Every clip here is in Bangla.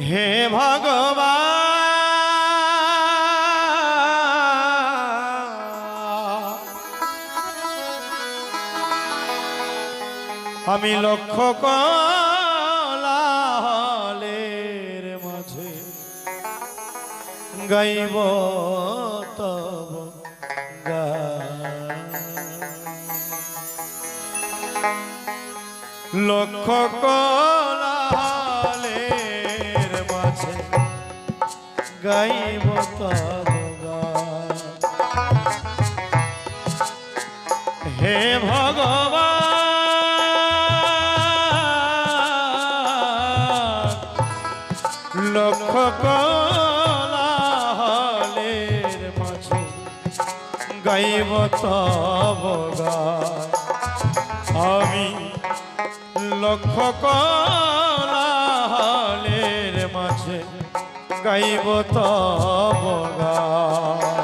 হে ভগবান আমি লক্ষ্য কলালের মাঝে গাইব তব। লক্ষ্য কলালের গাইব হে ভগবান লক্ষ্য কলালের মাঝে গাইব তব আমি লক্ষ্য কলালের গাইব তব গান।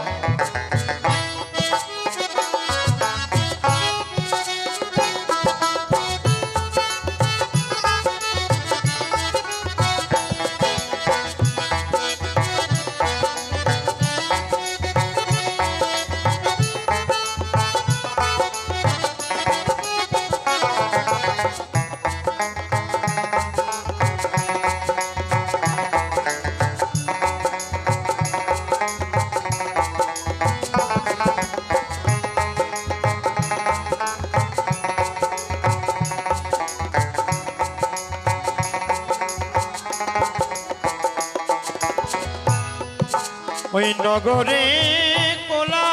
ওই নগরে কোলা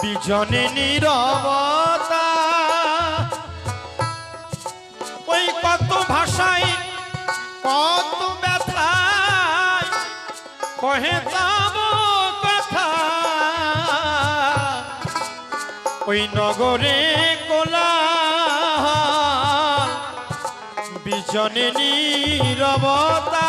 বিজনে নীরবতা। ওই কত ভাষায়, কত ব্যথায়, কহে তব কথা। ওই নগরে কোলা বিজনে নীরবতা।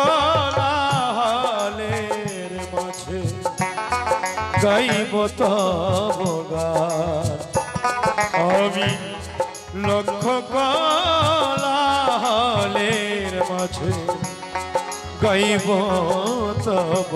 গাইব। আমি লক্ষ্য কলালের মাঝে গাইব তব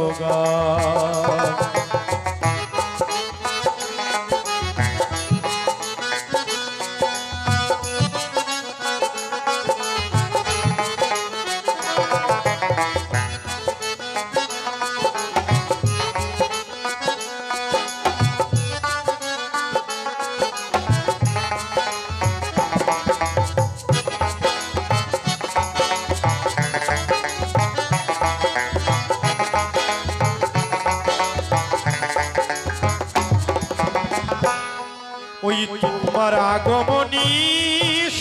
আগমনী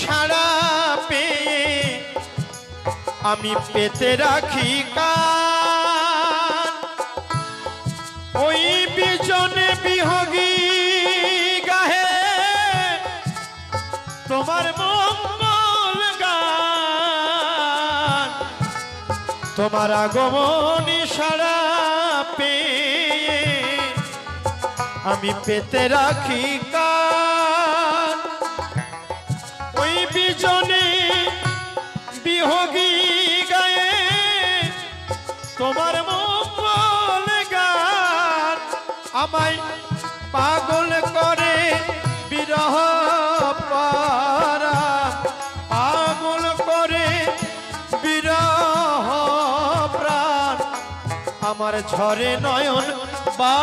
সারা পেয়ে আমি পেতে রাখি কান। ওই বিজনে বিহগী গাহে তোমার মঙ্গল গান। তোমার আগমনী সারা পেয়ে আমি পেতে রাখি কান। বিজনে বিহগী গায়ে তোমার মঙ্গল গান আমায় পাগল করে বিরহ পারা। পাগল করে বিরহ প্রাণ। আমার ঝরে নয়ন বা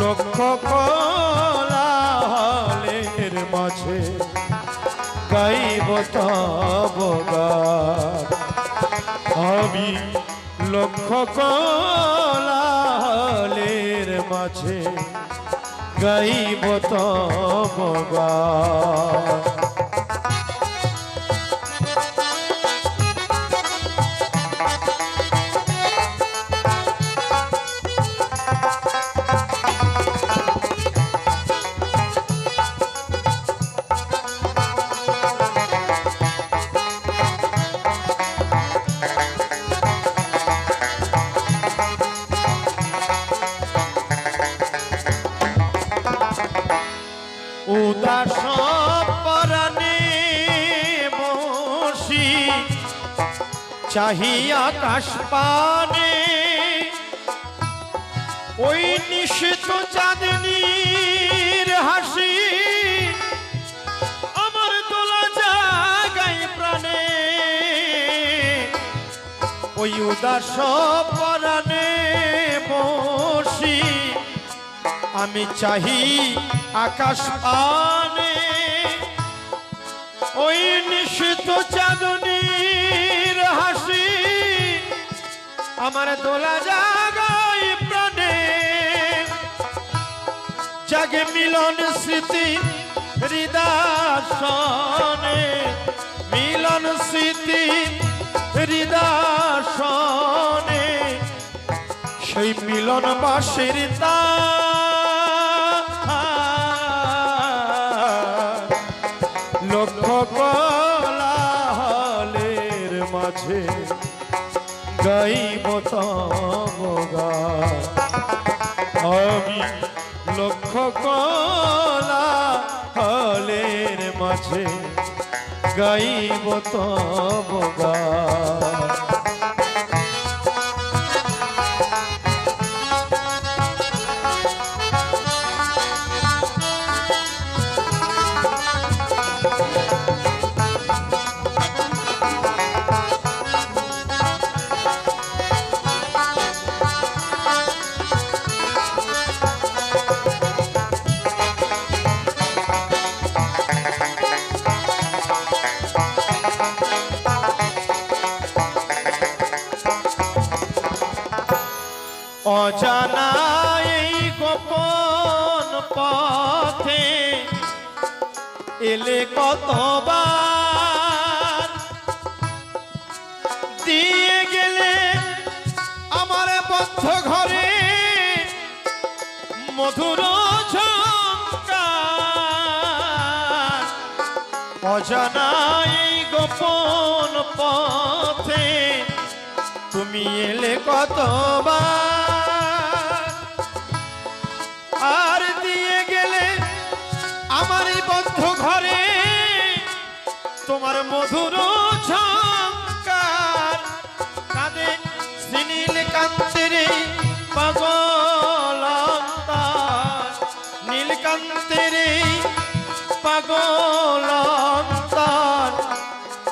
লক্ষ্য মাঝে গাইব তব। আমি লক্ষ কলালের মাঝে গাইব তব বসি চাহি আকাশ পানে। ওই নিষিদ্ধ চাঁদনির হাসি আমার তোলা জাগাই প্রাণে। ওই উদাস পরাণে বসি, আমি চাহি আকাশ পানে। ওই নিষিদ্ধ চাঁদনির হাসি আমার দোলা জাগাই প্রাণে। জাগে মিলন স্মৃতি হৃদাসনে। মিলন স্মৃতি হৃদাসনে। সেই মিলন বাসের লক্ষ লক্ষ কলাহলের মাঝে গাইব তব গান। অজানা এই গোপন পথে এলে কতবার? দিয়ে গেলে আমার বদ্ধ ঘরে মধুর অজানা এই গোপন পথে তুমি এলে কতবার? তোমার মধুর ঝঙ্কার। কাঁদে সিনিল পাগল নীলকান্তের পাগল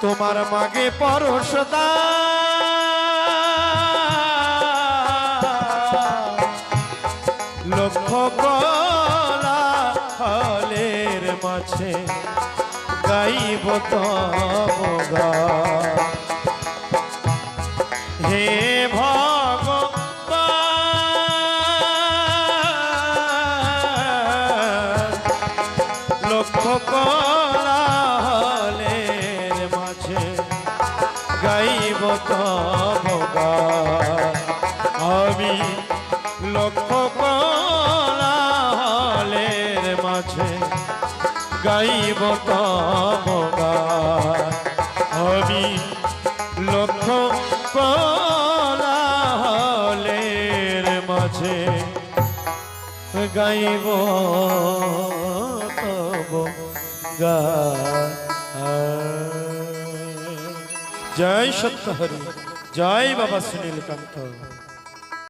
তোমার মাগে পরশদা লক্ষ কলা হলের মাঝে গাইব তব গান। হে ভগ লক্ষ কলাহলের মাঝে গাইব তব কলাহলের মাঝে গাইব তব গান। জয় সত্যহরি জয় বাবা সুনীল কান্ত